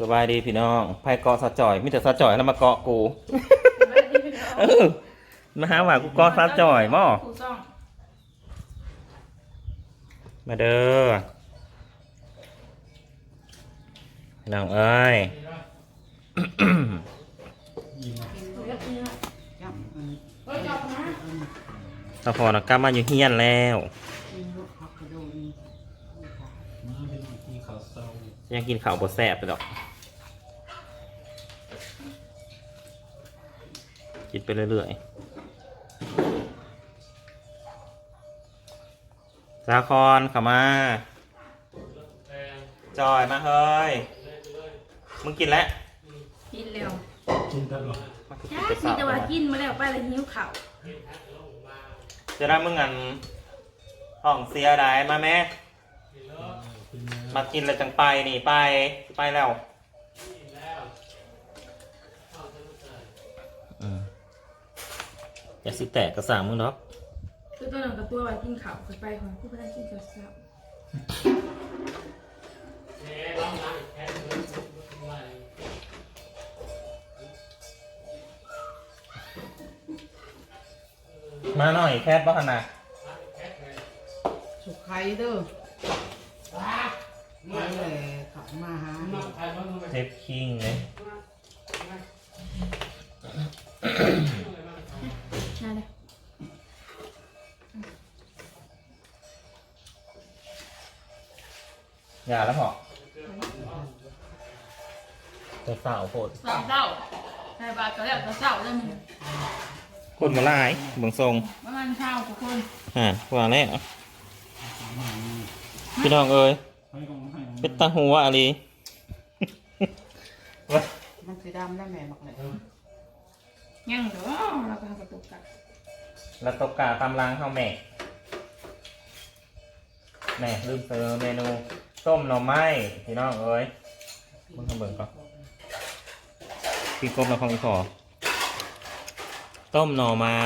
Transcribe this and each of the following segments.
สบายดีพี่น้องไพ่เกาะสะจ่อยมิแต่สะจ่อยแล้วมาเกาะกูเออมาหาว่ากูเกาะสะจ่อยม่อถูกต้องมาเด้อพี่น้องเอ้ยเลือกเนื้อจับมันเฮ้ยจับนะตาพอนะกลับมาอยู่เฮียนแล้วกินลูกผักกระโดดมาเป็นที่เขาเศร้ายังกินข้าวบดแซ่บไปดอก กินไปเรื่อยๆสาคอนเข้ามา จอยมาเฮ้ย มึงกินแล้วกินเร็วกินตลอดมากินจ้าไปมีสาวแต่ว่ากินมาแล้วไปแล้วหิวเข่าวจะได้มึงอันห้องเสียได้มาแม่กินนะมากินแล้วจังไปนี่ไป ไปแล้ว อย่าสิแตกกระสางมึงเนาะคือตัวหนึ่งกับตัวไว้กินเข่าวไปของผู้พนักกินข้าวเช้ามาหน่อยแคทบ้าขนาดสุกไข่เด้อมาเลยขับมาหาเทปคิงเลย อย่าแล้วเหรอจะสาวโคตรสามเจ้าใส่บาตรก็แล้วแต่เจ้าได้มึงคนมาลายเบางทรงประมาณเช้าทุกคนอ่าว่าแล้วพี่น้องเอ้ยให้ของให้ของเป็นตาหัวอะไรมันสีดำได้แม่บักเลยยังเด้อเราก็ทำประตูกันแล้วตกกาตำลังข้าวแม่แม่ลืมเสนอเมนู ต้มหน่อไม้พี่น้องเอ้ยมึงทำเบิ่งก่อนพี่กบมาของอีกขอต้มหน่อไม้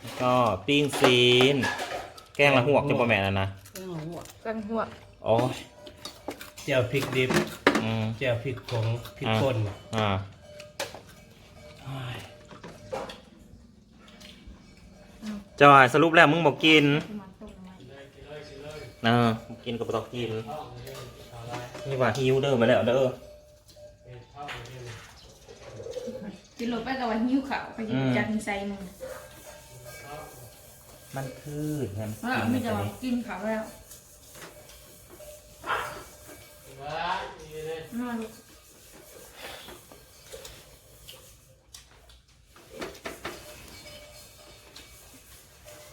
แล้วก็ปิ้งซีน แกงละหวกจะประแม่แล้วนะเครื่องหัวกันหัวโอ้ยเจียวพริกดิบอืม เจียวพริกผงพริกป่นอ่าจอยสรุปแล้วมึงบอกกินประมาณต้ม น้ำมันเออมึงกินก็บ่ต้องกิน นี่ว่าหิวเด้อมาแล้วเด้อกินรถไปกับว่าหิวเข่าวไปกินอืมจากนิสัยมึงมันคือแฮมสว่ากินไม่นะจะจ๊ะว่านี่กินเข่าวแล้วนอนลูก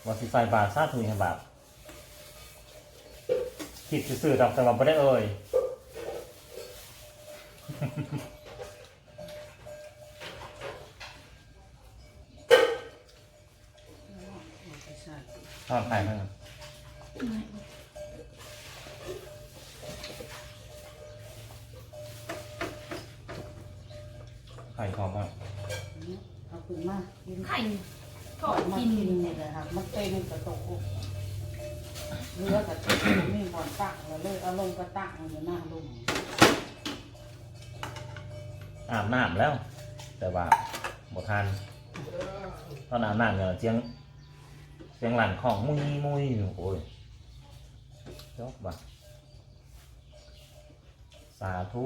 ว่าสิใส่บาทซาถุยให้บาท คิดซื่อๆดอกแต่ว่าบ่ได้เอ่ยไม่ใช่ทอดไข่มั้งไข่ทอดมากเอาขึ้นมากินไข่ก็มากิกินนนี่แหละครับมันเต็มกระโตก เรือกับมีบอลตักแล้วเลยเอาลงกระตักมันหน้าลุ่มอาบน้ำแล้ว แต่ว่าบ่ทันตอนอาบน้ำเนี่ยเสียงเสียงหลังของมุยมุยอยู่โอ้ยจบว่ะสาธุ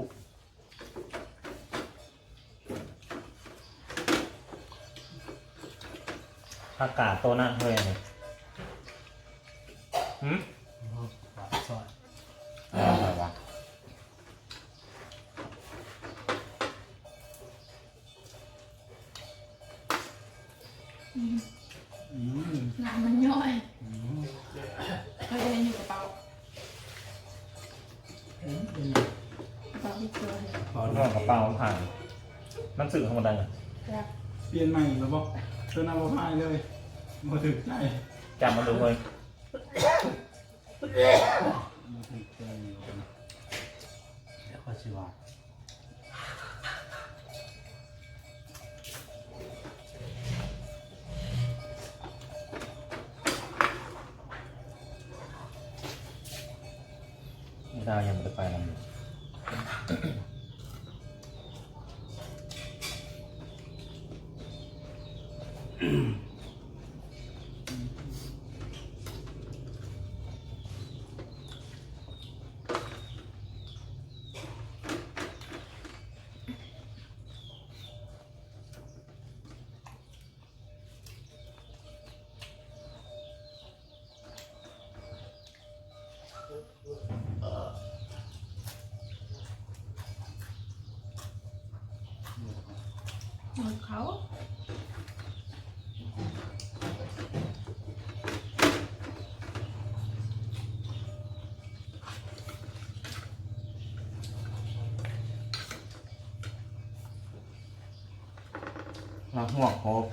อากาศตัวนั้นเฮ้ยนี่หื มันสื่อธรรมดาครับเปลี่ยนใหม่แล้วบอกตัวน้ำบ่พายเลยมาถึงใจจับมาดูเลยมาถึงใจแล้วก็ชิวาดาวยังไม่ได้ไปแล้ หม ดเขาเราห่วงโคก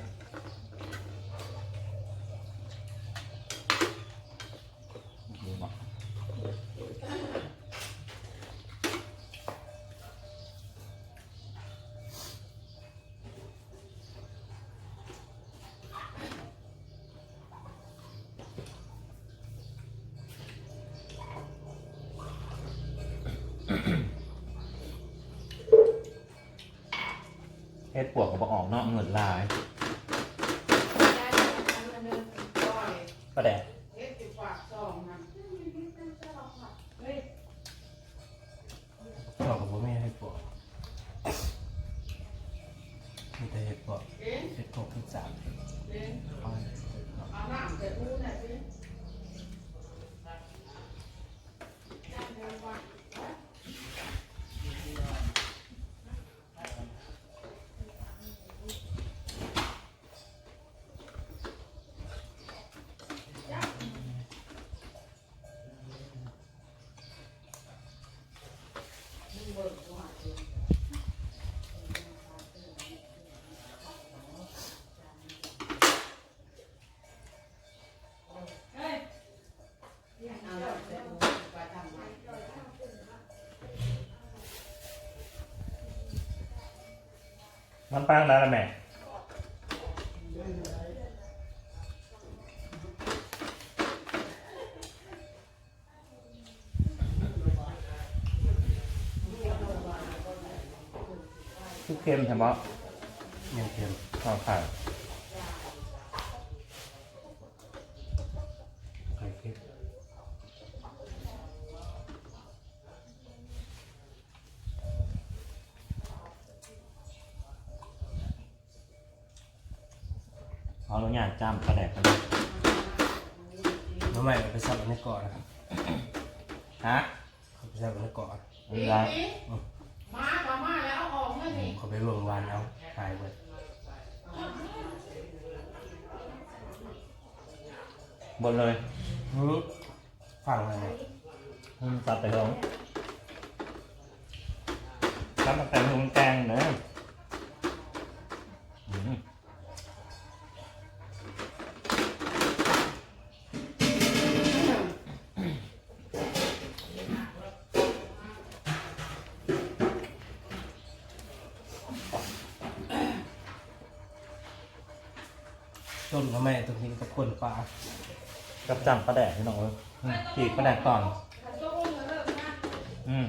เฮ็ดปวกก็บออกเนาะเงินลาย มันปังแล้วล่ะแม่คือเค็มใช่ไหมยังเค็มข้าวผัด เอาตัวอย่างจ้ำกระแดกกันเลยน้ำใหม่เอาไปซับอันนี้ก่อนนะครับฮะเอาไปซับอันนี้ก่อนอะไรมาก็มาแล้วเอาออกเลยนี่เขาไปรวมวันเอาหายไปบนเลยหือฟังอะไรอืมตัดไปตรงรับมาแต่งหุงแกงเนอะ ต้นน้ำใหม่ต้องกินกับคนปลากับจำกระแดกพี่น้องเอ้ยอืมจีบกระแดกก่อน อืม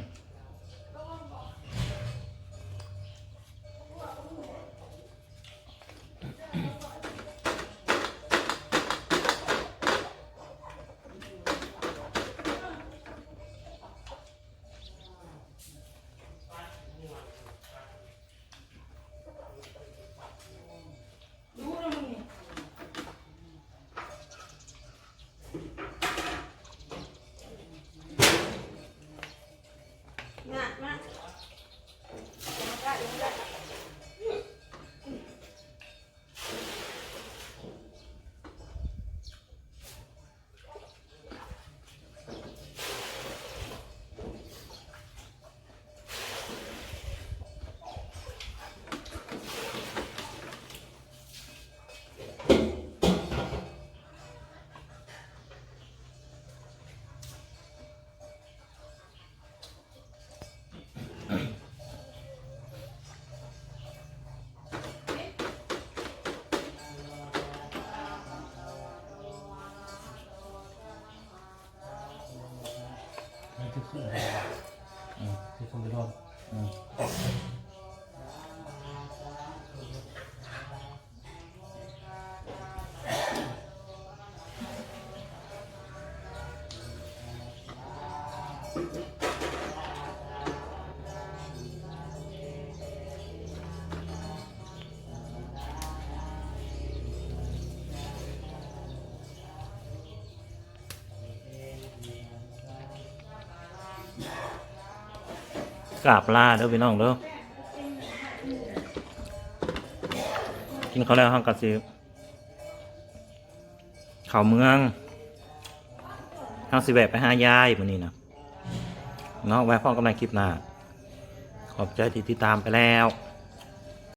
ขึ้นให้อืมที่คนไปรอบอืม กราบลาเด้อพี่น้องเด้อกินเขาแล้วห้องกระซิบเขาเมืองห้องสิแบบไปหายายวันนี้นะเนาะไว้พ่อกำลังคลิปหน้า ขอบใจที่ติดตามไปแล้ว